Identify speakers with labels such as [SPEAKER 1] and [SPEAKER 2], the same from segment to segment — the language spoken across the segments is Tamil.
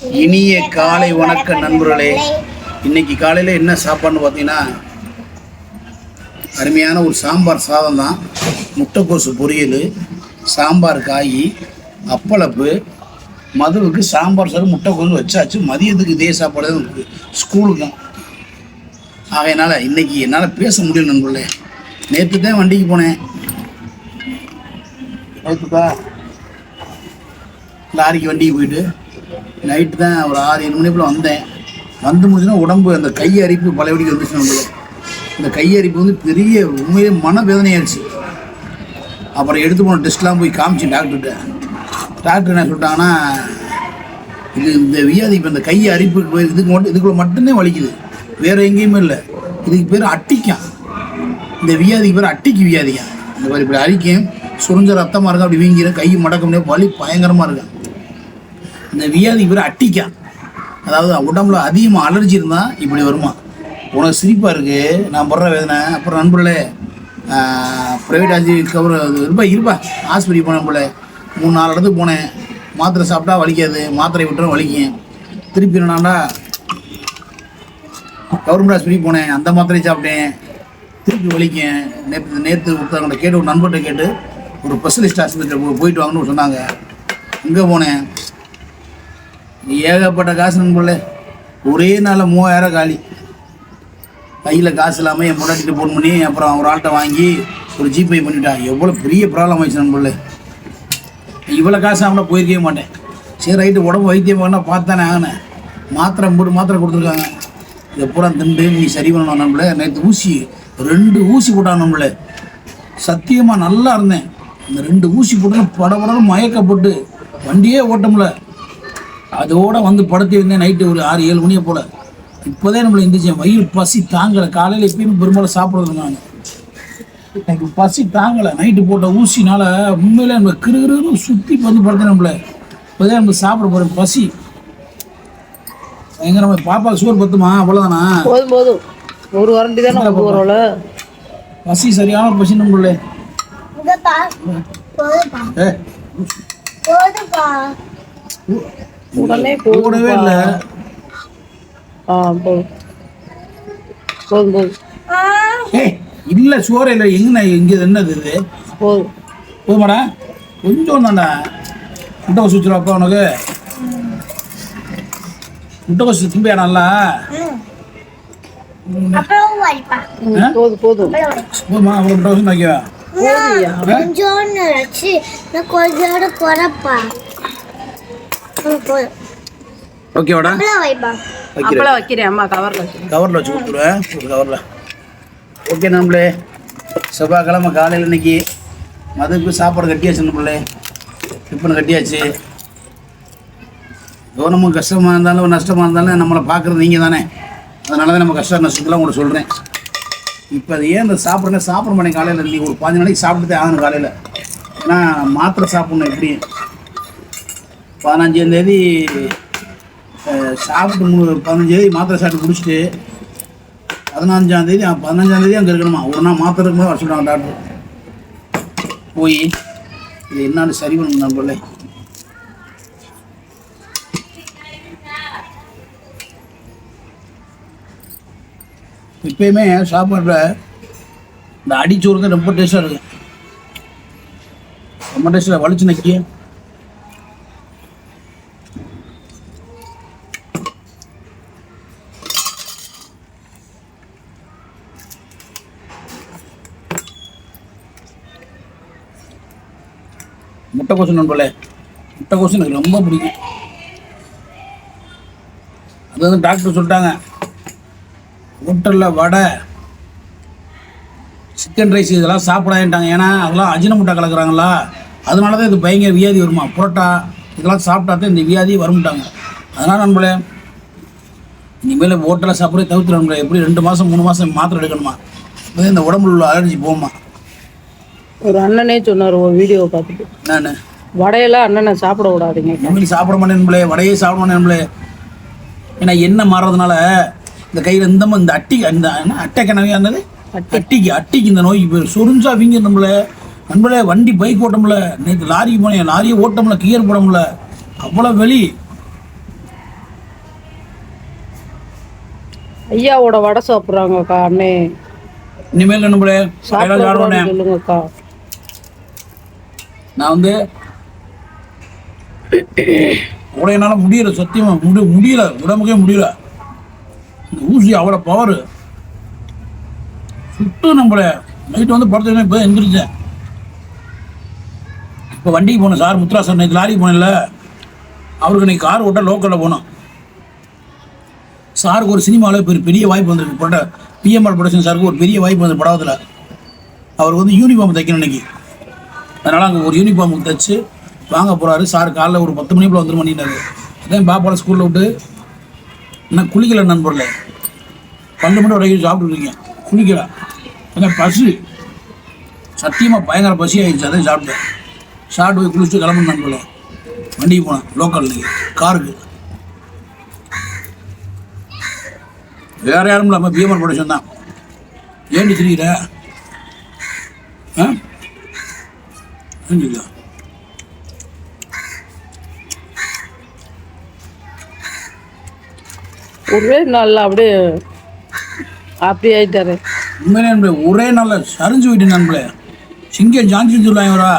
[SPEAKER 1] இனிய காலை வணக்க நண்பர்களே இன்னைக்கு காலையில் என்ன சாப்பாடுன்னு பார்த்தீங்கன்னா அருமையான ஒரு சாம்பார் சாதம் தான். முட்டைக்கோசு பொரியல் சாம்பார் காய் அப்பளப்பு மதுவுக்கு சாம்பார் சாதம் முட்டைக்கோசு வச்சாச்சு. மதியத்துக்கு இதே சாப்பாடு தான் ஸ்கூலுக்கு தான். ஆகையினால இன்னைக்கு என்னால் பேச முடியல நண்பர்களே. நேற்று தான் வண்டிக்கு போனேன். நேற்றுக்கா லாரிக்கு வண்டிக்கு போயிட்டு நைட்டு தான் ஒரு ஆறு ஏழு மணி போல் வந்தேன். வந்து முடிஞ்சுன்னா உடம்பு அந்த கை அரிப்பு பழையபடிக்கு வந்துச்சு நம்மளுக்கு இந்த கை அரிப்பு வந்து பெரிய உண்மையிலே மனவேதனையாயிருச்சு. அப்புறம் எடுத்து போன டெஸ்ட்லாம் போய் காமிச்சேன் டாக்டர்கிட்ட. டாக்டர் என்ன சொல்லிட்டாங்கன்னா இது இந்த வியாதி இப்போ இந்த கை அரிப்பு போய் இதுக்கு மட்டும் இதுக்குள்ள மட்டும்தான் வலிக்குது. வேற எங்கேயுமே இல்லை. இதுக்கு பேர் அட்டிக்கான். இந்த வியாதிக்கு பேர் அட்டிக்கு வியாதியா இந்த மாதிரி இப்படி அரிக்கும் சுருஞ்ச ரத்தமாக இருக்கும் அப்படி வீங்கிடும் கை மடக்க முடியாது வலி பயங்கரமாக இருக்கும் இந்த வியாதி பேர் அட்டிக்கா. அதாவது உடம்புல அதிகமாக அலர்ஜி இருந்தால் இப்படி வருமா? உனக்கு சிரிப்பாக இருக்குது நான் படுற வேதனை. அப்புறம் நண்பர்களே ப்ரைவேட் ஆஜி கவர் இருப்பா இருப்பா. ஆஸ்பத்திரி போனேன் போல. மூணு நாலு இடத்துக்கு போனேன். மாத்திரை சாப்பிட்டா வலிக்காது. மாத்திரை விட்டுரும் வலிக்கும். திருப்பி என்னடா கவர்மெண்ட் ஆஸ்பத்திரி போனேன். அந்த மாத்திரை சாப்பிட்டேன். திருப்பி வலிக்கும். நேற்று நேற்று ஒருத்தவங்கள்ட்ட கேட்டு ஒரு நண்பர்கிட்ட கேட்டு ஒரு ஸ்பெஷலிஸ்ட் ஆஸ்பத்திரியில் போயிட்டு வாங்கன்னு சொன்னாங்க. அங்கே போனேன். ஏகப்பட்ட காசு நண்பர்களே ஒரே நாளில் மூவாயிரம் காலி. கையில் காசு இல்லாமல் என் முன்னாடிட்டு ஃபோன் பண்ணி அப்புறம் ஒரு ஆள்கிட்ட வாங்கி ஒரு ஜிபே பண்ணிட்டான் எவ்வளோ பெரிய ப்ராப்ளம் ஆயிடுச்சு நண்பர்களே இவ்வளோ காசு ஆகலாம் போயிருக்கவே மாட்டேன். சரி ரைட்டு உடம்பு வைத்தியம் பண்ணால் பார்த்தானே ஆகினேன் மாத்திரை மூணு மாத்திரை கொடுத்துருக்காங்க. இதை பூரா திண்டு நீ சரி பண்ணணும் நம்மளே நேற்று ஊசி ரெண்டு ஊசி போட்டான் நம்மளே சத்தியமாக நல்லா இருந்தேன். இந்த ரெண்டு ஊசி போட்டு படபடன்னு மயக்கப்பட்டு வண்டியே ஓட்ட முடியல. அதோட வந்து படுத்தி இருந்தேன். நைட்டு ஒரு ஆறு ஏழு மணியை போல். இப்போதான் நம்மளை எந்திரிச்சேன் வயிறு பசி தாங்கலை. காலையில் எப்பயுமே பெரும்பாலும் சாப்பிட்றது நான். எனக்கு பசி தாங்கலை. நைட்டு போட்ட ஊசினால உண்மையிலே நம்ம கிருகிருன்னு சுற்றி வந்து படுத்தேன் நம்மள. இப்போதான் நம்ம சாப்பிட போகிறோம் பசி. பயங்கரமாக பாப்பா சோறு பத்துமா? அவ்வளோதானா
[SPEAKER 2] போதும் போதும். ஒரு வரண்டி தானே வரோல
[SPEAKER 1] பசி சரியான பசி நம்மளே ஏ.
[SPEAKER 2] உடனே
[SPEAKER 1] கூடவே இல்லை.
[SPEAKER 2] ஆ போதும் போதும் போதும்.
[SPEAKER 3] ஆ
[SPEAKER 1] ஏ இல்லை சோறு இல்லை. எங்கண்ணா இங்கே என்னது இது?
[SPEAKER 2] போதும்
[SPEAKER 1] போதுமாடா. கொஞ்சம் தான்டா. முட்டை கொசு வச்சுருவாப்பா உனக்கு. முட்டை கொசு திம்பியா நல்லா?
[SPEAKER 2] போதும் போதும்.
[SPEAKER 1] போதுமா அவ்வளோ முட்டை கொசு
[SPEAKER 3] நான் கொஞ்சோட குறைப்பா ம், போதும்
[SPEAKER 1] ஓகேவாடா?
[SPEAKER 2] அப்பளம் வைக்கிறேன். அம்மா கவர்ல வைக்கிறேன்
[SPEAKER 1] கவரில் வச்சு கொடுத்துருவேன். ஒரு கவரில் ஓகே நம்மளே. செவ்வாய்க்கிழமை காலையில் இன்னைக்கு மதுக்கு சாப்பாடு கட்டியாச்சு நம்மளே டிஃபன் கட்டியாச்சு. நம்ம கஷ்டமாக இருந்தாலும் நஷ்டமாக இருந்தாலும் நம்மளை பார்க்குறது நீங்கள் தானே. அதனால தான் நம்ம கஷ்ட நஷ்டத்தெல்லாம் உங்களுக்கு சொல்கிறேன் இப்போ அது ஏன் இந்த சாப்பிட்றேன் சாப்பிட மாட்டேன் காலையில். நீ ஒரு பாஞ்சு நாளைக்கு சாப்பிட்டுதே ஆகணும் காலையில். ஏன்னா மாத்திரை சாப்பிட்ணும் எப்படி? பதினஞ்சாந்தேதி சாப்பிட்டு மு பதினஞ்சு மாத்திரை சாப்பிட்டு குடிச்சிட்டு பதினஞ்சாந்தேதி பதினஞ்சாந்தேதி அங்கே இருக்கணுமா? ஒரு நாள் மாத்திரை இருக்கும்போது வர சொல்கிறாங்க டாக்டர் போய் இது என்னன்னு சரி பண்ணணும் நண்பர்களே. இப்பயுமே சாப்பாட்டில் இந்த அடிச்சோறு தான் ரொம்ப டேஸ்ட்டாக இருக்கு ரொம்ப டேஸ்ட்டாக வலிச்சு நக்கி. முட்டைக்கோசு நண்பர்களே முட்டைக்கோசு எனக்கு ரொம்ப பிடிக்கும். அது வந்து டாக்டர் சொல்லிட்டாங்க ஹோட்டலில் வடை சிக்கன் ரைஸ் இதெல்லாம் சாப்பிடாதுட்டாங்க ஏன்னா அதெல்லாம் அஜின முட்டை கலக்குறாங்களா? அதனால தான் இது பயங்கர வியாதி வருமா? புரோட்டா இதெல்லாம் சாப்பிட்டா தான் இந்த வியாதி வரும்ட்டாங்க. அதனால் நண்பர்களே இனிமேல் ஹோட்டலில் சாப்பிட்றே தவிர்த்துறோம்ல எப்படி ரெண்டு மாதம் மூணு மாதம் மாத்திரை எடுக்கணுமா? இந்த உடம்புல உள்ள அலர்ஜி போகுமா?
[SPEAKER 2] ஒரு அண்ணனே சொன்னார் ஒரு வீடியோவை பார்த்துட்டு. வடையெல்லாம் அண்ணனை சாப்பிட விடாதீங்க.
[SPEAKER 1] எம்எல்ஏ சாப்பிட மாட்டேன்பளே வடையே சாப்பிட மாட்டேன்பளே ஏன்னா எண்ணெய் மாறுறதுனால இந்த கையில் இந்த இந்த அட்டி இந்த என்ன அட்டைக்கு நோய் என்னது? அட்டிக்கு அட்டிக்கு இந்த நோய்க்கு பேர் சொரிஞ்சா வீங்க நம்மள நண்பளே வண்டி பைக் ஓட்டமுல நேற்று லாரிக்கு போனேன் லாரியை ஓட்டமுல கியர் போடமுல அவ்வளோ வெளி.
[SPEAKER 2] ஐயாவோட வடை சாப்பிட்றாங்கக்கா அண்ணே.
[SPEAKER 1] இனிமேல் என்ன பண்ணு
[SPEAKER 2] சாப்பிட
[SPEAKER 1] சாப்பிடுவேன்
[SPEAKER 2] சொல்லுங்கக்கா.
[SPEAKER 1] நான் வந்து கூட என்னால் முடியல சத்தியமாக முடி முடியல உடம்புக்கே முடியல. இந்த ஊசி அவ்வளோ பவர் சுட்டு நம்மளை நைட்டு வந்து படுத்து இப்போ எந்திரிச்சேன். இப்போ வண்டிக்கு போனேன் சார் முத்ரா சார் நேற்று லாரிக்கு போனேன்ல. அவருக்கு இன்னைக்கு கார் ஓட்ட லோக்கலில் போனோம். சாருக்கு ஒரு சினிமாவில் பெரிய பெரிய வாய்ப்பு வந்திருக்கு. பட பிஎம்ஆர் ப்ரொடக்ஷன் சாருக்கு ஒரு பெரிய வாய்ப்பு வந்து படத்தில். அவர் வந்து யூனிஃபார்ம் தைக்கணும் இன்னைக்கு. அதனால் அங்கே ஒரு யூனிஃபார்ம் தைச்சு வாங்க போகிறாரு சார் காலைல ஒரு பத்து மணிக்குள்ள வந்துடும் பண்ணிட்டாரு அதான் பாப்பாவில் ஸ்கூலில் விட்டு இன்னும் குளிக்கல நண்பர்களே. பன்னெண்டு மணி வரைக்கும் சாப்பிட்டு இருக்கேன் குளிக்கல. அதான் பசி? சத்தியமாக பயங்கர பசி ஆயிடுச்சு அதான் சாப்பிட்டேன். சாப்பிட்டு போய் குளிச்சுட்டு கிளம்பணும் நண்பர்களே. வண்டிக்கு போனேன். லோக்கல் காருக்கு வேறு யாரும் இல்லாமல் பிஎம்ஆர் ப்ரொடக்ஷன் தான். ஏன் திரிகிற ஆ? செஞ்சுக்கோ
[SPEAKER 2] ஒரே நாளில் அப்படியே அப்படி ஆயிட்டாரு.
[SPEAKER 1] உண்மையிலே நண்பர்களே, ஒரே நாளில் சரிஞ்சு போயிட்டு நண்பளே சிங்கம் ஜான்சின்னு சொல்லுவாங்க வரா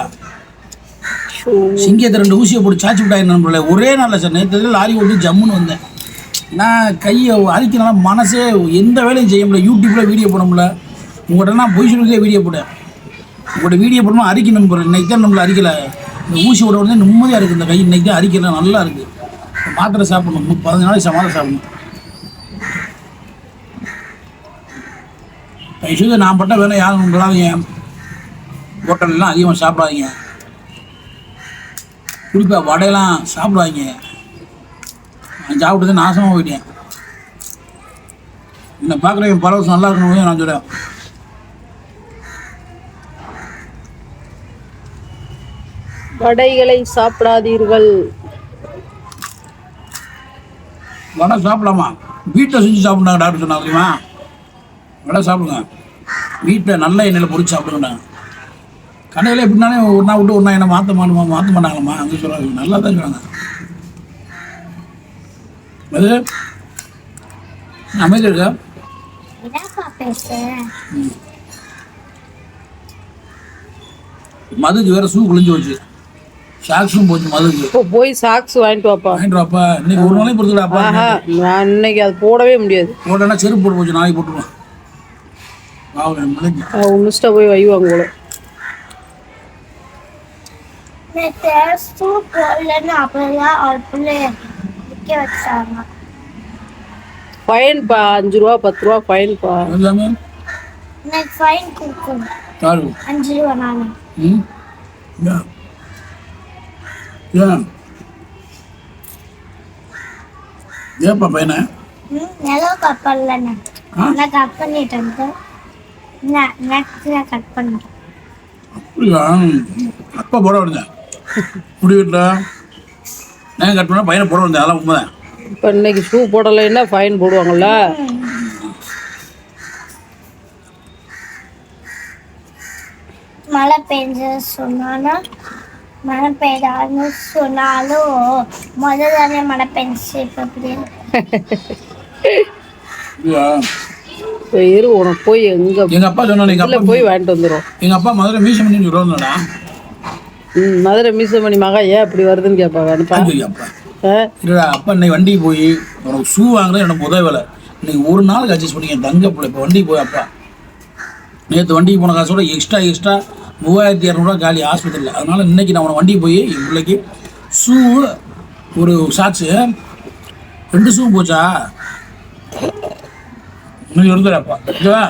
[SPEAKER 2] ஷோ.
[SPEAKER 1] சிங்கத்தை ரெண்டு ஊசியை போட்டு சாச்சி விட்டாங்க நண்பர்களே. ஒரே நாளில் சார் நேற்று லாரி ஓட்டி ஜம்முன்னு வந்தேன். நான் கையை அரிக்கனால மனசே எந்த வேலையும் செய்ய முடியல. யூடியூப்பில் வீடியோ போட முடியல. உங்கள்கிட்ட நான் பொய் சொல்லியே வீடியோ போட்டேன். உங்கள்கிட்ட வீடியோ போடணும் அரிக்கணும் நம்பர் இன்னைக்கு தான் நம்மள அரிக்கலை. இந்த ஊசி விட உடனே நிம்மதியாக இருக்குது இந்த கை. இன்னைக்கு தான் அரிக்கல நல்லா இருக்குது மாத்திரை சாப்பிடணும். பதினஞ்சு நாளைக்கு மாத்திரை சாப்பிடணும். தயவுசெய்து நான் பட்ட வேலை யாரும் உங்களாதீங்க ஹோட்டல்லாம் அதிகமாக சாப்பிடாதீங்க. குறிப்பாக வடையெல்லாம் சாப்பிடாதீங்க. நான் சாப்பிட்டது நாசமாக போயிட்டேன். என்னை பார்க்குறேன் பரவசம் நல்லா இருக்கணும் நான் சொல்கிறேன்
[SPEAKER 2] வடைகளை சாப்பிடாதீர்கள்.
[SPEAKER 1] வடை சாப்பிடலாமா? வீட்டில் செஞ்சு சாப்பிடுங்க டாக்டர் சொன்னாங்க தெரியுமா? வடை சாப்பிடுங்க. வீட்டில் நல்ல எண்ணெயில் பொரிச்சு சாப்பிடுங்கண்ணா கடையில் எப்படினாலே ஒரு நாள் விட்டு ஒரு நாள் என்ன மாற்ற மாட்டோமா மாற்ற மாட்டாங்களாம்மா அங்கே சொல்கிறாங்க நல்லா தான் சொல்கிறாங்க அது அமைதி இருக்கா? மதுக்கு வேற சூ குளிஞ்சு போச்சு. சாக்ஸும் போச்சு மதுக்கு.
[SPEAKER 2] போய் சாக்ஸ் வாங்கிட்டு வாப்பா.
[SPEAKER 1] வாங்கிட்டு வாப்பா. இன்னைக்கு ஒரு நாளைக்கு பொறுத்துக்கடாப்பா
[SPEAKER 2] நான் இன்னைக்கு அது போடவே முடியாது.
[SPEAKER 1] போட்டேன்னா செருப்பு போட்டு போச்சு நாளைக்கு பிள்ளைக்கு
[SPEAKER 2] உன்னிஸ்டா போய் வைவாங்க போல. ஃபைன்பா அஞ்சு ரூபா பத்து ரூபா ஃபைன்பா
[SPEAKER 3] ஃபைன் கொடுக்கணும்.
[SPEAKER 1] யாரு?
[SPEAKER 3] அஞ்சு ரூபா நானும்
[SPEAKER 1] ம்? ஏன் ஏப்பா பையனை?
[SPEAKER 3] நிலவு
[SPEAKER 1] ஆ?
[SPEAKER 3] நான் கட் பண்ணிட்டேன் நான் நெக்ஸ்ட் கட் பண்ணிட்டேன்
[SPEAKER 1] அப்படியா? அப்பா போட வந்தேன் முடி வீட்டில்? நான் கட் பண்ண? பையனை போட வந்தேன் அதெல்லாம் உண்மைதான்.
[SPEAKER 2] இப்போ இன்னைக்கு ஷூ போடலைன்னா ஃபைன் போடுவாங்கல்ல?
[SPEAKER 3] மழை பெஞ்ச சொன்னாலும் மழை பெஞ்சிச்சு இப்போ எப்படி?
[SPEAKER 1] அப்படியா
[SPEAKER 2] இப்போ இரு உனக்கு போய் எங்க
[SPEAKER 1] எங்கள் அப்பா
[SPEAKER 2] இதுல
[SPEAKER 1] அப்பா
[SPEAKER 2] போய் வாங்கிட்டு வந்துடும்
[SPEAKER 1] எங்கள் அப்பா மதுரை மீசம் பண்ணி சொல்லுவாங்கடா
[SPEAKER 2] ம் மதுரை மீசமணி மகா ஏன் அப்படி வருதுன்னு கேட்பா வேணுப்பா
[SPEAKER 1] அப்பா. இல்லைடா அப்பா இன்னைக்கு வண்டிக்கு போய் உனக்கு ஷூ வாங்குறது எனக்கு முதல் வேலை இன்னைக்கு ஒரு நாளுக்கு அட்ஜஸ்ட் பண்ணிக்க தங்க பிள்ளை இப்போ வண்டிக்கு போய் அப்பா. நேற்று வண்டிக்கு போன காசோட எக்ஸ்ட்ரா எக்ஸ்ட்ரா மூவாயிரத்தி இரநூறுவா காலி ஆஸ்பத்திரியில். அதனால இன்னைக்கு நான் உன வண்டிக்கு போய் பிள்ளைக்கு ஷூ ஒரு ஷாட்ஸு ரெண்டு ஷூ போச்சா? இன்னைக்கு எடுத்துறப்பா ஓகேவா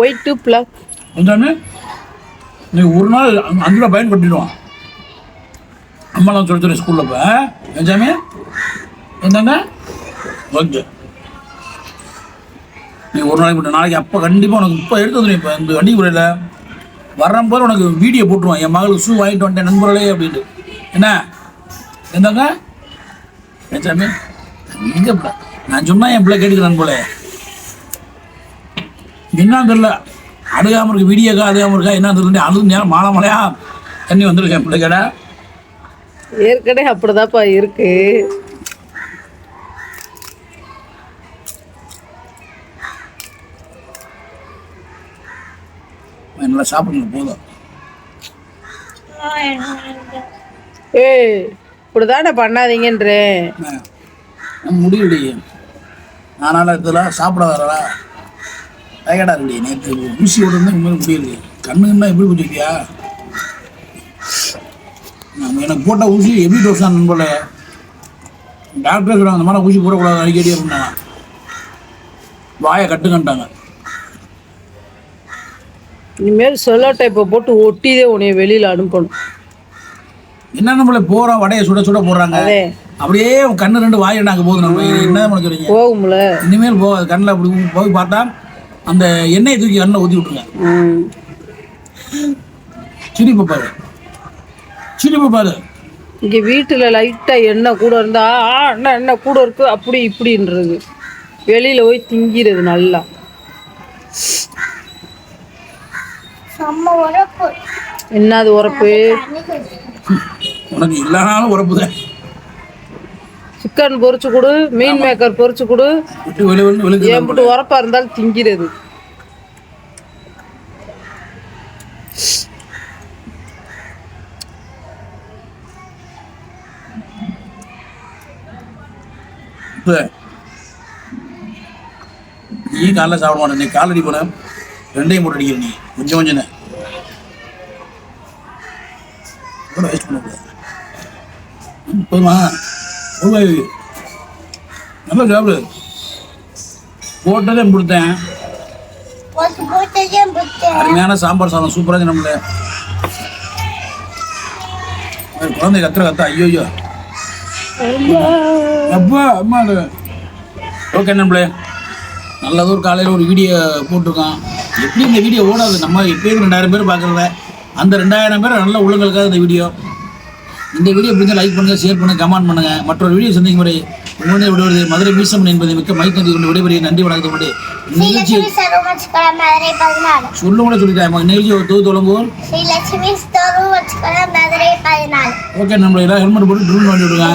[SPEAKER 2] ஒயிட் பிளக்
[SPEAKER 1] எல்லாமே இன்னைக்கு ஒரு நாள் அஞ்சு ரூபா பயன் கட்டிடுவான் அம்மாலாம் சொல்லி தரேன் ஸ்கூலில் இப்போ எஞ்சாமே என்னங்க? ஓகே. நீ ஒரு நாளைக்கு மட்டும் நாளைக்கு அப்போ கண்டிப்பாக உனக்கு இப்போ எடுத்து வந்துடும் இப்போ இந்த வண்டி குறையில் வரும்போது உனக்கு வீடியோ போட்டுருவான். என் மகளுக்கு ஷூ வாங்கிட்டு வந்துட்டேன் நண்பர்களே அப்படின்ட்டு. என்ன? என்னங்க எஞ்சாமே எங்கே பிள்ளை. நான் சொன்னால் என் பிள்ளை கேட்டுக்கிறேன் போல என்னன்னு தெரியல. அழுகாம இருக்கு வீடியோக்கா அழுகாம இருக்கா என்ன தெரியல. அழுது நேரம் மாலை மலையா? தண்ணி வந்துருக்கு என் பிள்ளை
[SPEAKER 2] ஏற்கனவே அப்படிதான்ப்பா இருக்கு.
[SPEAKER 1] நல்லா சாப்பிடுங்க போதும்.
[SPEAKER 2] ஏய் இப்படிதானே பண்ணாதீங்கன்றேன்
[SPEAKER 1] முடியலையே அதனால் இதெல்லாம் சாப்பிட வரா டயர்டாக இல்லையே நேற்று ஊசி விடுறது இனிமேல் முடியலையே கண்ணுன்னா எப்படி நம்ம எனக்கு போட்ட ஊசி எப்படி டோஸ் தான் போல டாக்டரே சொல்கிறாங்க அந்த மாதிரி ஊசி போடக்கூடாது அடிக்கடி அப்படின்னாங்க வாயை கட்டுக்கன்ட்டாங்க
[SPEAKER 2] இனிமேல் செல்லோ டைப்பை போட்டு ஒட்டிதே உன்னைய வெளியில அனுப்பணும்.
[SPEAKER 1] என்ன நம்மள போகிறோம் வடையை சுட சுட போடுறாங்க.
[SPEAKER 2] அதே.
[SPEAKER 1] அப்படியே கண்ணு ரெண்டு வாய் நாங்கள் போகுது நம்ம? என்ன பண்ண சொல்றீங்க?
[SPEAKER 2] போகும்ல.
[SPEAKER 1] இனிமேல் போகாது கண்ணில் அப்படி போய் பார்த்தா அந்த எண்ணெயை தூக்கி கண்ணில் ஊற்றி விட்ருங்க
[SPEAKER 2] ம்.
[SPEAKER 1] சிரிப்பு பாரு. சிரிப்பு பாரு.
[SPEAKER 2] இங்க வீட்டுல லைட்டா எண்ணெய் கூட இருந்தா ஆ என்ன எண்ணெய் கூட இருக்கு அப்படி இப்படின்றது. வெளியில போய் திங்கிறது நல்லா. என்னது உரப்பு?
[SPEAKER 1] உனக்கு இல்லைனாலும் உறப்புதான்
[SPEAKER 2] சிக்கன் பொரிச்சு கொடு மீன் மேக்கர் பொரிச்சு கொடு. எம்பிட்டு உரப்பா இருந்தாலும் திங்கிறது
[SPEAKER 1] நீ காலைல சாப்பிட மாட்டேன். நீ காலடி போன. ரெண்டையும் போட்டு அடிக்கிற நீ. கொஞ்சம் கொஞ்சம் கூட வேஸ்ட் பண்ணக்கூடாது ம், போதுமா? இது? நல்லா சாப்பிடு. போட்டதே கொடுத்தேன். அருமையான சாம்பார் சாதம். சூப்பராக நம்மள. குழந்தை கத்துற கத்த ஐயோ அப்பா அம்மா ஓகே நம்மளே நல்லது ஒரு காலையில் ஒரு வீடியோ போட்டிருக்கோம். எப்படி இந்த வீடியோ ஓடாது? நம்ம எப்பயும் ரெண்டாயிரம் பேர் பார்க்குறத. அந்த ரெண்டாயிரம் பேர் நல்ல உள்ளங்களுக்காக இந்த வீடியோ. இந்த வீடியோ பிடிச்சா லைக் பண்ணுங்கள் ஷேர் பண்ணுங்கள் கமெண்ட் பண்ணுங்கள் மற்றொரு வீடியோ சந்திக்கும் முறை உங்களுடைய விடுவது மதுரை மீசமன் என்பதை மிக்க மைத்தந்தி கொண்டு விடைபெறிய நன்றி வணக்கத்தை கொண்டு நிகழ்ச்சி சொல்லும் கூட சொல்லிட்டேன் நிகழ்ச்சி ஒரு
[SPEAKER 3] மதுரை பதினாலு.
[SPEAKER 1] ஓகே நம்மள எல்லாம் ஹெல்மெட் போட்டு ட்ரில் பண்ணி விடுங்க